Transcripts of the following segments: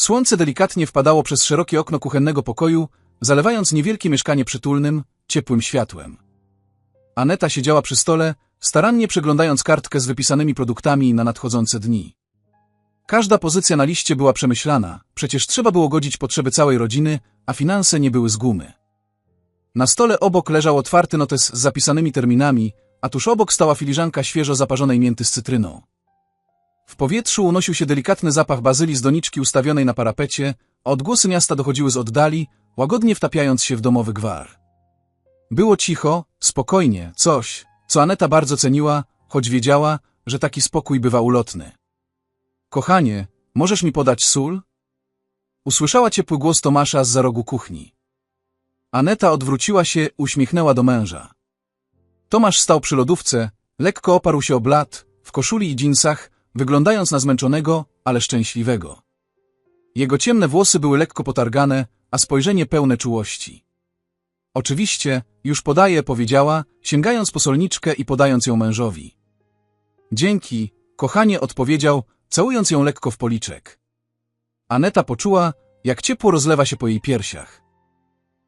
Słońce delikatnie wpadało przez szerokie okno kuchennego pokoju, zalewając niewielkie mieszkanie przytulnym, ciepłym światłem. Aneta siedziała przy stole, starannie przeglądając kartkę z wypisanymi produktami na nadchodzące dni. Każda pozycja na liście była przemyślana, przecież trzeba było godzić potrzeby całej rodziny, a finanse nie były z gumy. Na stole obok leżał otwarty notes z zapisanymi terminami, a tuż obok stała filiżanka świeżo zaparzonej mięty z cytryną. W powietrzu unosił się delikatny zapach bazylii z doniczki ustawionej na parapecie, a odgłosy miasta dochodziły z oddali, łagodnie wtapiając się w domowy gwar. Było cicho, spokojnie, coś, co Aneta bardzo ceniła, choć wiedziała, że taki spokój bywa ulotny. Kochanie, możesz mi podać sól? Usłyszała ciepły głos Tomasza z za rogu kuchni. Aneta odwróciła się, uśmiechnęła do męża. Tomasz stał przy lodówce, lekko oparł się o blat, w koszuli i dżinsach, wyglądając na zmęczonego, ale szczęśliwego. Jego ciemne włosy były lekko potargane, a spojrzenie pełne czułości. Oczywiście, już podaję, powiedziała, sięgając po solniczkę i podając ją mężowi. Dzięki, kochanie odpowiedział, całując ją lekko w policzek. Aneta poczuła, jak ciepło rozlewa się po jej piersiach.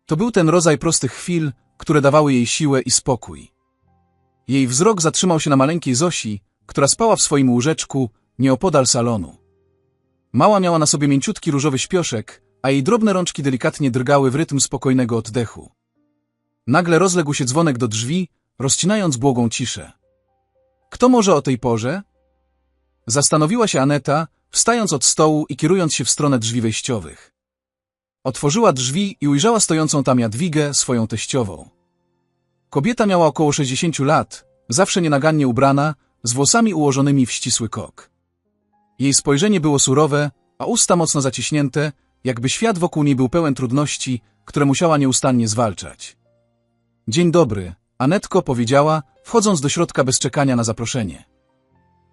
To był ten rodzaj prostych chwil, które dawały jej siłę i spokój. Jej wzrok zatrzymał się na maleńkiej Zosi, która spała w swoim łóżeczku, nieopodal salonu. Mała miała na sobie mięciutki różowy śpioszek, a jej drobne rączki delikatnie drgały w rytm spokojnego oddechu. Nagle rozległ się dzwonek do drzwi, rozcinając błogą ciszę. Kto może o tej porze? Zastanowiła się Aneta, wstając od stołu i kierując się w stronę drzwi wejściowych. Otworzyła drzwi i ujrzała stojącą tam Jadwigę, swoją teściową. Kobieta miała około 60 lat, zawsze nienagannie ubrana, z włosami ułożonymi w ścisły kok. Jej spojrzenie było surowe, a usta mocno zaciśnięte, jakby świat wokół niej był pełen trudności, które musiała nieustannie zwalczać. Dzień dobry, Anetko powiedziała, wchodząc do środka bez czekania na zaproszenie.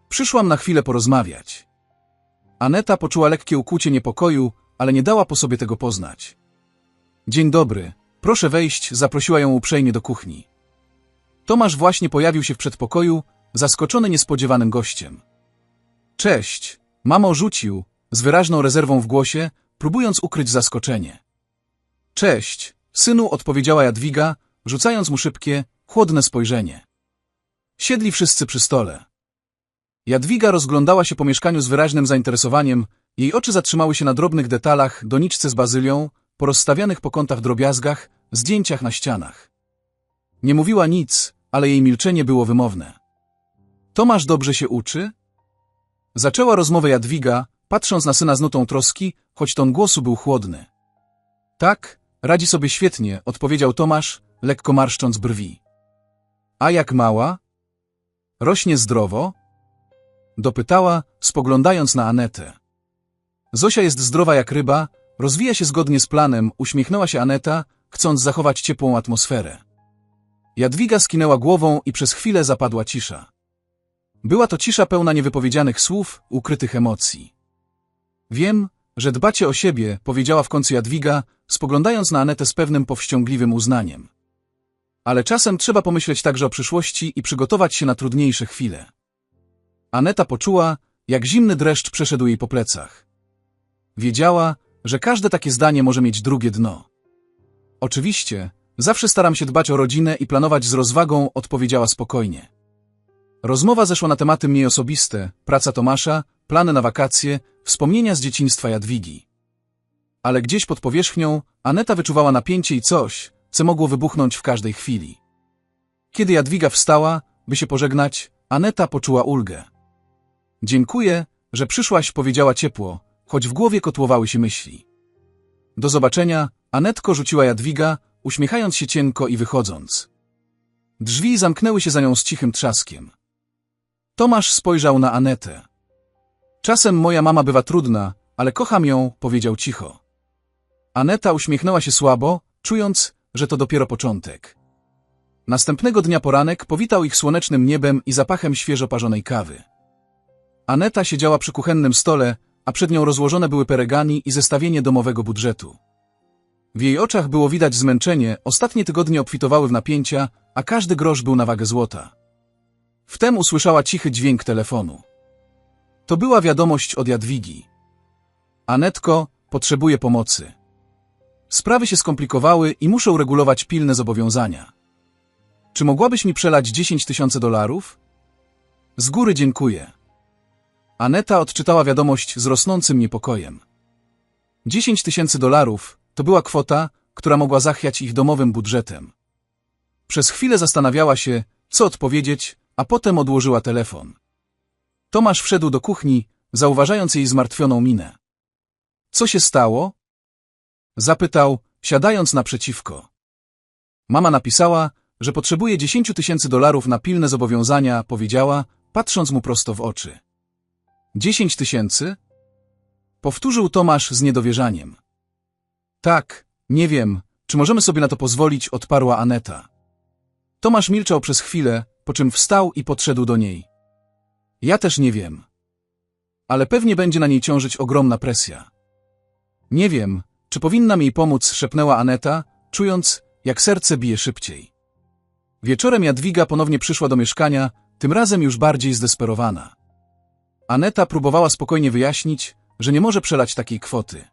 Przyszłam na chwilę porozmawiać. Aneta poczuła lekkie ukłucie niepokoju, ale nie dała po sobie tego poznać. Dzień dobry, proszę wejść, zaprosiła ją uprzejmie do kuchni. Tomasz właśnie pojawił się w przedpokoju, zaskoczony niespodziewanym gościem. Cześć, mamo rzucił, z wyraźną rezerwą w głosie, próbując ukryć zaskoczenie. Cześć, synu, odpowiedziała Jadwiga, rzucając mu szybkie, chłodne spojrzenie. Siedli wszyscy przy stole. Jadwiga rozglądała się po mieszkaniu z wyraźnym zainteresowaniem, jej oczy zatrzymały się na drobnych detalach, doniczce z bazylią, porozstawianych po kątach drobiazgach, zdjęciach na ścianach. Nie mówiła nic, ale jej milczenie było wymowne. Tomasz dobrze się uczy? Zaczęła rozmowę Jadwiga, patrząc na syna z nutą troski, choć ton głosu był chłodny. Tak, radzi sobie świetnie, odpowiedział Tomasz, lekko marszcząc brwi. A jak mała? Rośnie zdrowo? Dopytała, spoglądając na Anetę. Zosia jest zdrowa jak ryba, rozwija się zgodnie z planem, uśmiechnęła się Aneta, chcąc zachować ciepłą atmosferę. Jadwiga skinęła głową i przez chwilę zapadła cisza. Była to cisza pełna niewypowiedzianych słów, ukrytych emocji. Wiem, że dbacie o siebie, powiedziała w końcu Jadwiga, spoglądając na Anetę z pewnym powściągliwym uznaniem. Ale czasem trzeba pomyśleć także o przyszłości i przygotować się na trudniejsze chwile. Aneta poczuła, jak zimny dreszcz przeszedł jej po plecach. Wiedziała, że każde takie zdanie może mieć drugie dno. Oczywiście, zawsze staram się dbać o rodzinę i planować z rozwagą, odpowiedziała spokojnie. Rozmowa zeszła na tematy mniej osobiste, praca Tomasza, plany na wakacje, wspomnienia z dzieciństwa Jadwigi. Ale gdzieś pod powierzchnią Aneta wyczuwała napięcie i coś, co mogło wybuchnąć w każdej chwili. Kiedy Jadwiga wstała, by się pożegnać, Aneta poczuła ulgę. Dziękuję, że przyszłaś, powiedziała ciepło, choć w głowie kotłowały się myśli. Do zobaczenia, Anetko rzuciła Jadwiga, uśmiechając się cienko i wychodząc. Drzwi zamknęły się za nią z cichym trzaskiem. Tomasz spojrzał na Anetę. Czasem moja mama bywa trudna, ale kocham ją, powiedział cicho. Aneta uśmiechnęła się słabo, czując, że to dopiero początek. Następnego dnia poranek powitał ich słonecznym niebem i zapachem świeżo parzonej kawy. Aneta siedziała przy kuchennym stole, a przed nią rozłożone były peregani i zestawienie domowego budżetu. W jej oczach było widać zmęczenie, ostatnie tygodnie obfitowały w napięcia, a każdy grosz był na wagę złota. Wtem usłyszała cichy dźwięk telefonu. To była wiadomość od Jadwigi. Anetko, potrzebuję pomocy. Sprawy się skomplikowały i muszę uregulować pilne zobowiązania. Czy mogłabyś mi przelać 10 tysięcy dolarów? Z góry dziękuję. Aneta odczytała wiadomość z rosnącym niepokojem. 10 tysięcy dolarów to była kwota, która mogła zachwiać ich domowym budżetem. Przez chwilę zastanawiała się, co odpowiedzieć, a potem odłożyła telefon. Tomasz wszedł do kuchni, zauważając jej zmartwioną minę. Co się stało? Zapytał, siadając naprzeciwko. Mama napisała, że potrzebuje 10 tysięcy dolarów na pilne zobowiązania, powiedziała, patrząc mu prosto w oczy. 10 tysięcy? Powtórzył Tomasz z niedowierzaniem. Tak, nie wiem, czy możemy sobie na to pozwolić, odparła Aneta. Tomasz milczał przez chwilę, po czym wstał i podszedł do niej. Ja też nie wiem. Ale pewnie będzie na niej ciążyć ogromna presja. Nie wiem, czy powinnam jej pomóc, szepnęła Aneta, czując, jak serce bije szybciej. Wieczorem Jadwiga ponownie przyszła do mieszkania, tym razem już bardziej zdesperowana. Aneta próbowała spokojnie wyjaśnić, że nie może przelać takiej kwoty.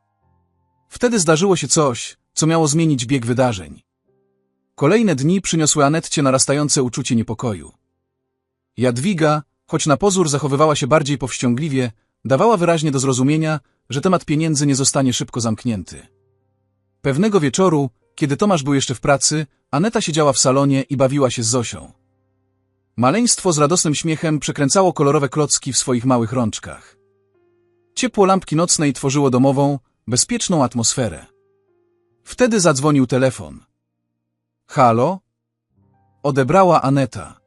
Wtedy zdarzyło się coś, co miało zmienić bieg wydarzeń. Kolejne dni przyniosły Anetcie narastające uczucie niepokoju. Jadwiga, choć na pozór zachowywała się bardziej powściągliwie, dawała wyraźnie do zrozumienia, że temat pieniędzy nie zostanie szybko zamknięty. Pewnego wieczoru, kiedy Tomasz był jeszcze w pracy, Aneta siedziała w salonie i bawiła się z Zosią. Maleństwo z radosnym śmiechem przekręcało kolorowe klocki w swoich małych rączkach. Ciepło lampki nocnej tworzyło domową, bezpieczną atmosferę. Wtedy zadzwonił telefon. Halo? Odebrała Aneta.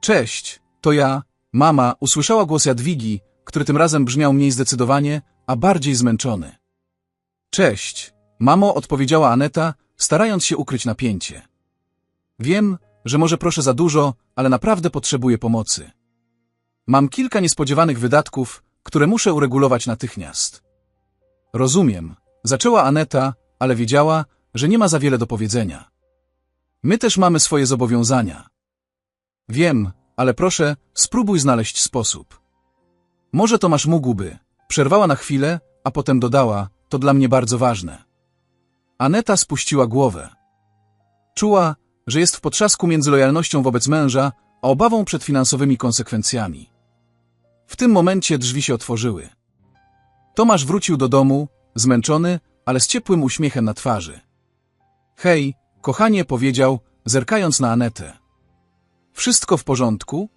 Cześć, to ja, mama, usłyszała głos Jadwigi, który tym razem brzmiał mniej zdecydowanie, a bardziej zmęczony. Cześć, mamo, odpowiedziała Aneta, starając się ukryć napięcie. Wiem, że może proszę za dużo, ale naprawdę potrzebuję pomocy. Mam kilka niespodziewanych wydatków, które muszę uregulować natychmiast. Rozumiem, zaczęła Aneta, ale wiedziała, że nie ma za wiele do powiedzenia. My też mamy swoje zobowiązania. Wiem, ale proszę, spróbuj znaleźć sposób. Może Tomasz mógłby. Przerwała na chwilę, a potem dodała, to dla mnie bardzo ważne. Aneta spuściła głowę. Czuła, że jest w potrzasku między lojalnością wobec męża, a obawą przed finansowymi konsekwencjami. W tym momencie drzwi się otworzyły. Tomasz wrócił do domu, zmęczony, ale z ciepłym uśmiechem na twarzy. Hej, kochanie, powiedział, zerkając na Anetę. Wszystko w porządku?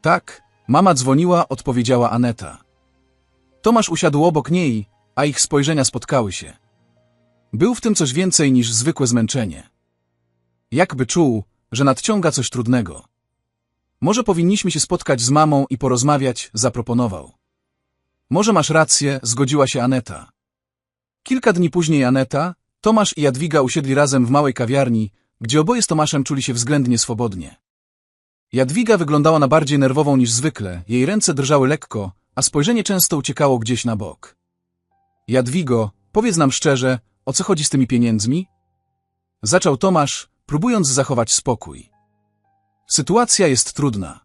Tak, mama dzwoniła, odpowiedziała Aneta. Tomasz usiadł obok niej, a ich spojrzenia spotkały się. Był w tym coś więcej niż zwykłe zmęczenie. Jakby czuł, że nadciąga coś trudnego. Może powinniśmy się spotkać z mamą i porozmawiać, zaproponował. Może masz rację, zgodziła się Aneta. Kilka dni później Aneta, Tomasz i Jadwiga usiedli razem w małej kawiarni, gdzie oboje z Tomaszem czuli się względnie swobodnie. Jadwiga wyglądała na bardziej nerwową niż zwykle, jej ręce drżały lekko, a spojrzenie często uciekało gdzieś na bok. Jadwigo, powiedz nam szczerze, o co chodzi z tymi pieniędzmi? Zaczął Tomasz, próbując zachować spokój. Sytuacja jest trudna.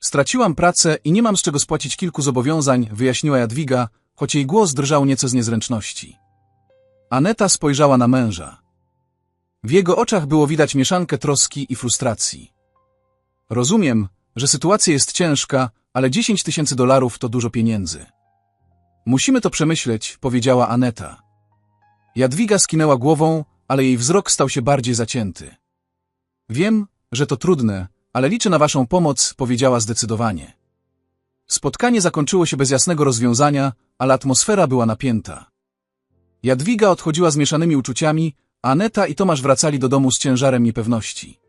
Straciłam pracę i nie mam z czego spłacić kilku zobowiązań, wyjaśniła Jadwiga, choć jej głos drżał nieco z niezręczności. Aneta spojrzała na męża. W jego oczach było widać mieszankę troski i frustracji. Rozumiem, że sytuacja jest ciężka, ale 10 tysięcy dolarów to dużo pieniędzy. Musimy to przemyśleć, powiedziała Aneta. Jadwiga skinęła głową, ale jej wzrok stał się bardziej zacięty. Wiem, że to trudne, ale liczę na waszą pomoc, powiedziała zdecydowanie. Spotkanie zakończyło się bez jasnego rozwiązania, ale atmosfera była napięta. Jadwiga odchodziła z mieszanymi uczuciami, a Aneta i Tomasz wracali do domu z ciężarem niepewności.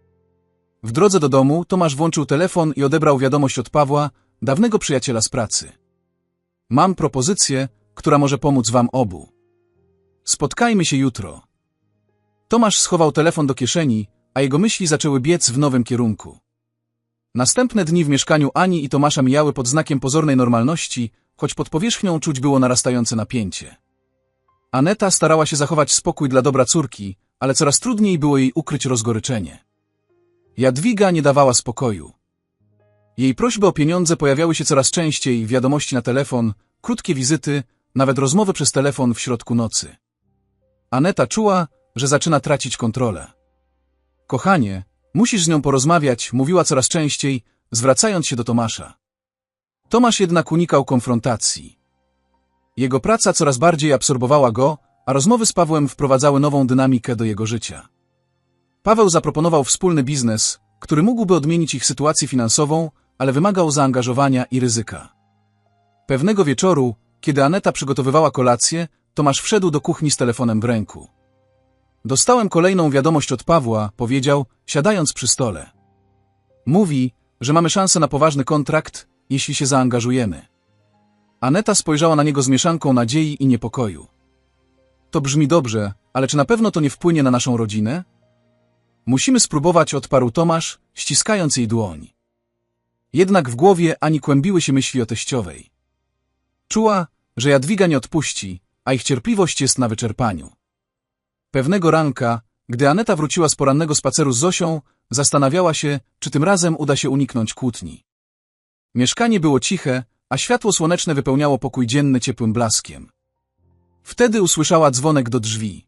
W drodze do domu Tomasz włączył telefon i odebrał wiadomość od Pawła, dawnego przyjaciela z pracy. Mam propozycję, która może pomóc wam obu. Spotkajmy się jutro. Tomasz schował telefon do kieszeni, a jego myśli zaczęły biec w nowym kierunku. Następne dni w mieszkaniu Ani i Tomasza mijały pod znakiem pozornej normalności, choć pod powierzchnią czuć było narastające napięcie. Aneta starała się zachować spokój dla dobra córki, ale coraz trudniej było jej ukryć rozgoryczenie. Jadwiga nie dawała spokoju. Jej prośby o pieniądze pojawiały się coraz częściej, wiadomości na telefon, krótkie wizyty, nawet rozmowy przez telefon w środku nocy. Aneta czuła, że zaczyna tracić kontrolę. Kochanie, musisz z nią porozmawiać, mówiła coraz częściej, zwracając się do Tomasza. Tomasz jednak unikał konfrontacji. Jego praca coraz bardziej absorbowała go, a rozmowy z Pawłem wprowadzały nową dynamikę do jego życia. Paweł zaproponował wspólny biznes, który mógłby odmienić ich sytuację finansową, ale wymagał zaangażowania i ryzyka. Pewnego wieczoru, kiedy Aneta przygotowywała kolację, Tomasz wszedł do kuchni z telefonem w ręku. Dostałem kolejną wiadomość od Pawła, powiedział, siadając przy stole. Mówi, że mamy szansę na poważny kontrakt, jeśli się zaangażujemy. Aneta spojrzała na niego z mieszanką nadziei i niepokoju. To brzmi dobrze, ale czy na pewno to nie wpłynie na naszą rodzinę? Musimy spróbować, odparł Tomasz, ściskając jej dłoń. Jednak w głowie ani kłębiły się myśli o teściowej. Czuła, że Jadwiga nie odpuści, a ich cierpliwość jest na wyczerpaniu. Pewnego ranka, gdy Aneta wróciła z porannego spaceru z Zosią, zastanawiała się, czy tym razem uda się uniknąć kłótni. Mieszkanie było ciche, a światło słoneczne wypełniało pokój dzienny ciepłym blaskiem. Wtedy usłyszała dzwonek do drzwi.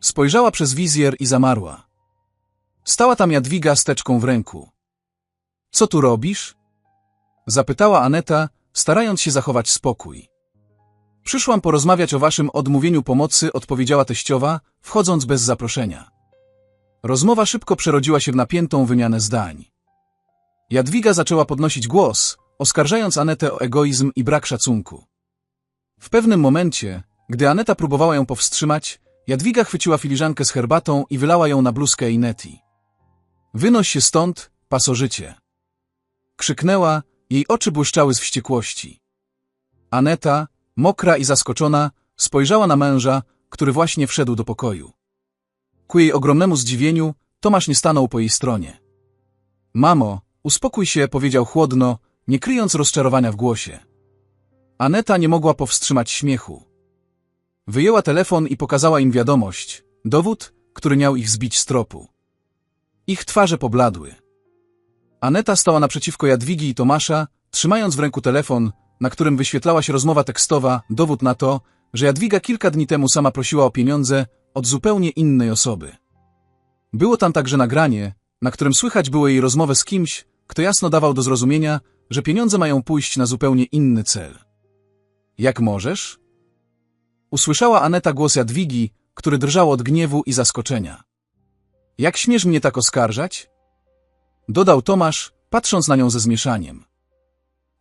Spojrzała przez wizjer i zamarła. Stała tam Jadwiga z teczką w ręku. Co tu robisz? Zapytała Aneta, starając się zachować spokój. Przyszłam porozmawiać o waszym odmówieniu pomocy, odpowiedziała teściowa, wchodząc bez zaproszenia. Rozmowa szybko przerodziła się w napiętą wymianę zdań. Jadwiga zaczęła podnosić głos, oskarżając Anetę o egoizm i brak szacunku. W pewnym momencie, gdy Aneta próbowała ją powstrzymać, Jadwiga chwyciła filiżankę z herbatą i wylała ją na bluzkę Eineti. Wynoś się stąd, pasożycie. Krzyknęła, jej oczy błyszczały z wściekłości. Aneta, mokra i zaskoczona, spojrzała na męża, który właśnie wszedł do pokoju. Ku jej ogromnemu zdziwieniu, Tomasz nie stanął po jej stronie. Mamo, uspokój się, powiedział chłodno, nie kryjąc rozczarowania w głosie. Aneta nie mogła powstrzymać śmiechu. Wyjęła telefon i pokazała im wiadomość, dowód, który miał ich zbić z tropu. Ich twarze pobladły. Aneta stała naprzeciwko Jadwigi i Tomasza, trzymając w ręku telefon, na którym wyświetlała się rozmowa tekstowa, dowód na to, że Jadwiga kilka dni temu sama prosiła o pieniądze od zupełnie innej osoby. Było tam także nagranie, na którym słychać było jej rozmowę z kimś, kto jasno dawał do zrozumienia, że pieniądze mają pójść na zupełnie inny cel. Jak możesz? Usłyszała Aneta głos Jadwigi, który drżał od gniewu i zaskoczenia. Jak śmiesz mnie tak oskarżać? Dodał Tomasz, patrząc na nią ze zmieszaniem.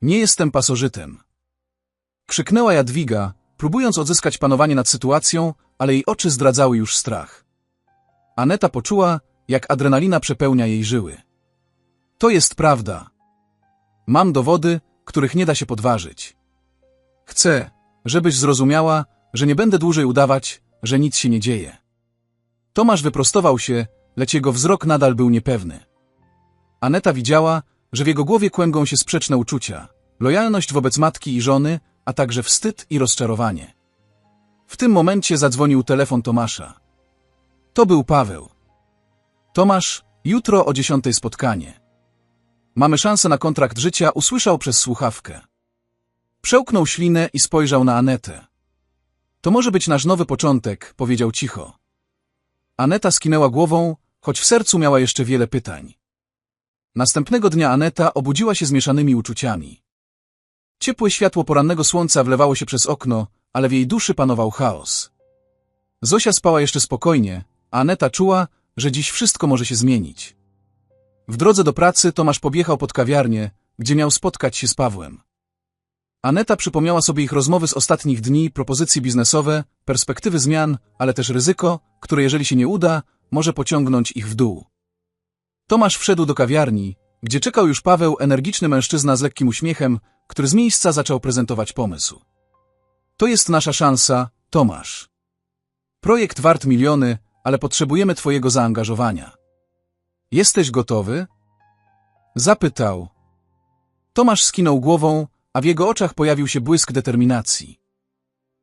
Nie jestem pasożytem. Krzyknęła Jadwiga, próbując odzyskać panowanie nad sytuacją, ale jej oczy zdradzały już strach. Aneta poczuła, jak adrenalina przepełnia jej żyły. To jest prawda. Mam dowody, których nie da się podważyć. Chcę, żebyś zrozumiała, że nie będę dłużej udawać, że nic się nie dzieje. Tomasz wyprostował się, lecz jego wzrok nadal był niepewny. Aneta widziała, że w jego głowie kłęgą się sprzeczne uczucia, lojalność wobec matki i żony, a także wstyd i rozczarowanie. W tym momencie zadzwonił telefon Tomasza. To był Paweł. Tomasz, jutro o dziesiątej spotkanie. Mamy szansę na kontrakt życia, usłyszał przez słuchawkę. Przełknął ślinę i spojrzał na Anetę. To może być nasz nowy początek, powiedział cicho. Aneta skinęła głową, choć w sercu miała jeszcze wiele pytań. Następnego dnia Aneta obudziła się zmieszanymi uczuciami. Ciepłe światło porannego słońca wlewało się przez okno, ale w jej duszy panował chaos. Zosia spała jeszcze spokojnie, a Aneta czuła, że dziś wszystko może się zmienić. W drodze do pracy Tomasz podjechał pod kawiarnię, gdzie miał spotkać się z Pawłem. Aneta przypomniała sobie ich rozmowy z ostatnich dni, propozycje biznesowe, perspektywy zmian, ale też ryzyko, które jeżeli się nie uda, może pociągnąć ich w dół. Tomasz wszedł do kawiarni, gdzie czekał już Paweł, energiczny mężczyzna z lekkim uśmiechem, który z miejsca zaczął prezentować pomysł. To jest nasza szansa, Tomasz. Projekt wart miliony, ale potrzebujemy Twojego zaangażowania. Jesteś gotowy? Zapytał. Tomasz skinął głową, a w jego oczach pojawił się błysk determinacji.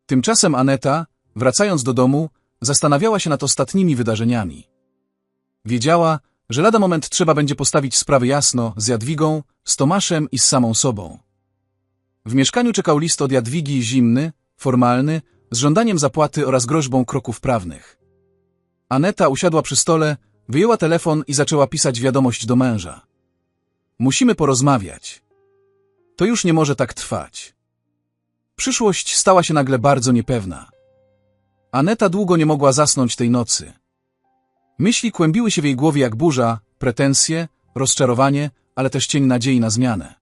Tymczasem Aneta, wracając do domu, zastanawiała się nad ostatnimi wydarzeniami. Wiedziała, że lada moment trzeba będzie postawić sprawy jasno z Jadwigą, z Tomaszem i z samą sobą. W mieszkaniu czekał list od Jadwigi zimny, formalny, z żądaniem zapłaty oraz groźbą kroków prawnych. Aneta usiadła przy stole, wyjęła telefon i zaczęła pisać wiadomość do męża. Musimy porozmawiać. To już nie może tak trwać. Przyszłość stała się nagle bardzo niepewna. Aneta długo nie mogła zasnąć tej nocy. Myśli kłębiły się w jej głowie jak burza, pretensje, rozczarowanie, ale też cień nadziei na zmianę.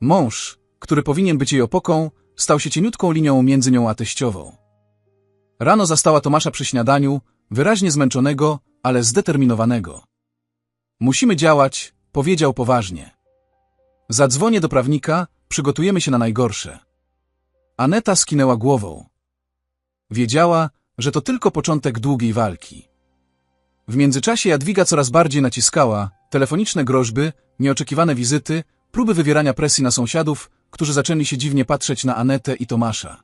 Mąż, który powinien być jej opoką, stał się cieniutką linią między nią a teściową. Rano zastała Tomasza przy śniadaniu, wyraźnie zmęczonego, ale zdeterminowanego. Musimy działać, powiedział poważnie. Zadzwonię do prawnika, przygotujemy się na najgorsze. Aneta skinęła głową. Wiedziała, że to tylko początek długiej walki. W międzyczasie Jadwiga coraz bardziej naciskała telefoniczne groźby, nieoczekiwane wizyty, próby wywierania presji na sąsiadów, którzy zaczęli się dziwnie patrzeć na Anetę i Tomasza.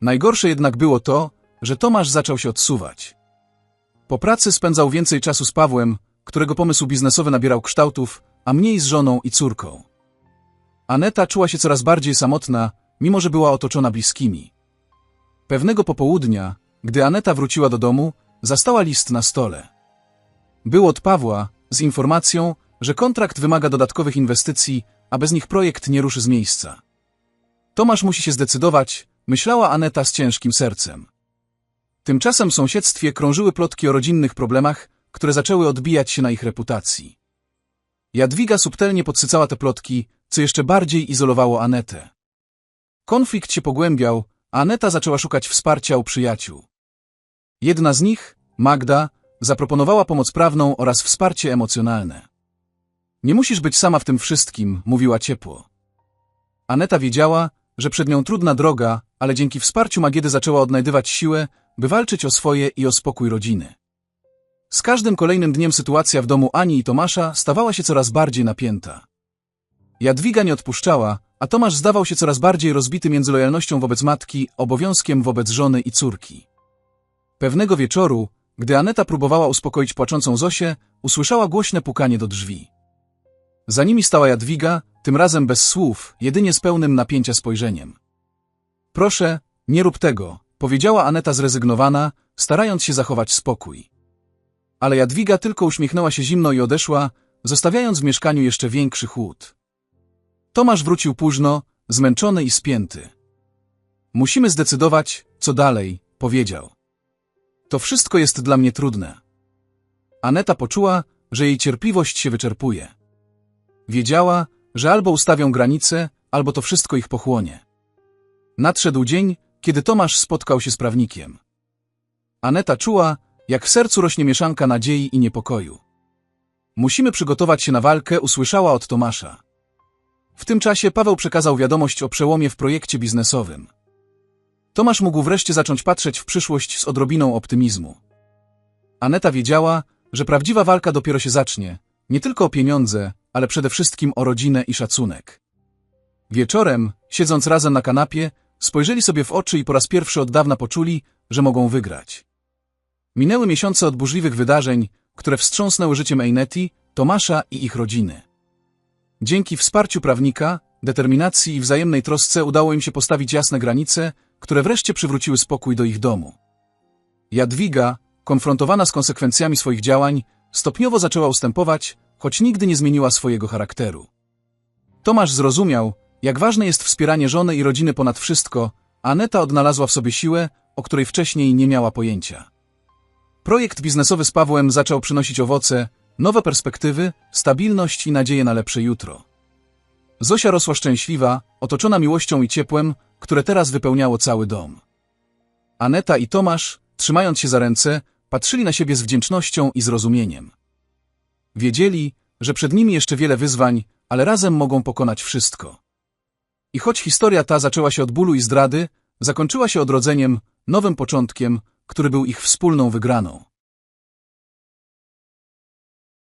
Najgorsze jednak było to, że Tomasz zaczął się odsuwać. Po pracy spędzał więcej czasu z Pawłem, którego pomysł biznesowy nabierał kształtów, a mniej z żoną i córką. Aneta czuła się coraz bardziej samotna, mimo że była otoczona bliskimi. Pewnego popołudnia, gdy Aneta wróciła do domu, zastała list na stole. Był od Pawła z informacją, że kontrakt wymaga dodatkowych inwestycji, a bez nich projekt nie ruszy z miejsca. Tomasz musi się zdecydować, myślała Aneta z ciężkim sercem. Tymczasem w sąsiedztwie krążyły plotki o rodzinnych problemach, które zaczęły odbijać się na ich reputacji. Jadwiga subtelnie podsycała te plotki, co jeszcze bardziej izolowało Anetę. Konflikt się pogłębiał, a Aneta zaczęła szukać wsparcia u przyjaciół. Jedna z nich, Magda, zaproponowała pomoc prawną oraz wsparcie emocjonalne. Nie musisz być sama w tym wszystkim, mówiła ciepło. Aneta wiedziała, że przed nią trudna droga, ale dzięki wsparciu Magiedy zaczęła odnajdywać siłę, by walczyć o swoje i o spokój rodziny. Z każdym kolejnym dniem sytuacja w domu Ani i Tomasza stawała się coraz bardziej napięta. Jadwiga nie odpuszczała, a Tomasz zdawał się coraz bardziej rozbity między lojalnością wobec matki, obowiązkiem wobec żony i córki. Pewnego wieczoru, gdy Aneta próbowała uspokoić płaczącą Zosię, usłyszała głośne pukanie do drzwi. Za nimi stała Jadwiga, tym razem bez słów, jedynie z pełnym napięcia spojrzeniem. Proszę, nie rób tego, powiedziała Aneta zrezygnowana, starając się zachować spokój. Ale Jadwiga tylko uśmiechnęła się zimno i odeszła, zostawiając w mieszkaniu jeszcze większy chłód. Tomasz wrócił późno, zmęczony i spięty. Musimy zdecydować, co dalej, powiedział. To wszystko jest dla mnie trudne. Aneta poczuła, że jej cierpliwość się wyczerpuje. Wiedziała, że albo ustawią granice, albo to wszystko ich pochłonie. Nadszedł dzień, kiedy Tomasz spotkał się z prawnikiem. Aneta czuła, jak w sercu rośnie mieszanka nadziei i niepokoju. Musimy przygotować się na walkę, usłyszała od Tomasza. W tym czasie Paweł przekazał wiadomość o przełomie w projekcie biznesowym. Tomasz mógł wreszcie zacząć patrzeć w przyszłość z odrobiną optymizmu. Aneta wiedziała, że prawdziwa walka dopiero się zacznie, nie tylko o pieniądze, ale przede wszystkim o rodzinę i szacunek. Wieczorem, siedząc razem na kanapie, spojrzeli sobie w oczy i po raz pierwszy od dawna poczuli, że mogą wygrać. Minęły miesiące od burzliwych wydarzeń, które wstrząsnęły życiem Eineti, Tomasza i ich rodziny. Dzięki wsparciu prawnika, determinacji i wzajemnej trosce udało im się postawić jasne granice, które wreszcie przywróciły spokój do ich domu. Jadwiga, konfrontowana z konsekwencjami swoich działań, stopniowo zaczęła ustępować, choć nigdy nie zmieniła swojego charakteru. Tomasz zrozumiał, jak ważne jest wspieranie żony i rodziny ponad wszystko, Aneta odnalazła w sobie siłę, o której wcześniej nie miała pojęcia. Projekt biznesowy z Pawłem zaczął przynosić owoce, nowe perspektywy, stabilność i nadzieję na lepsze jutro. Zosia rosła szczęśliwa, otoczona miłością i ciepłem, które teraz wypełniało cały dom. Aneta i Tomasz, trzymając się za ręce, patrzyli na siebie z wdzięcznością i zrozumieniem. Wiedzieli, że przed nimi jeszcze wiele wyzwań, ale razem mogą pokonać wszystko. I choć historia ta zaczęła się od bólu i zdrady, zakończyła się odrodzeniem, nowym początkiem, który był ich wspólną wygraną.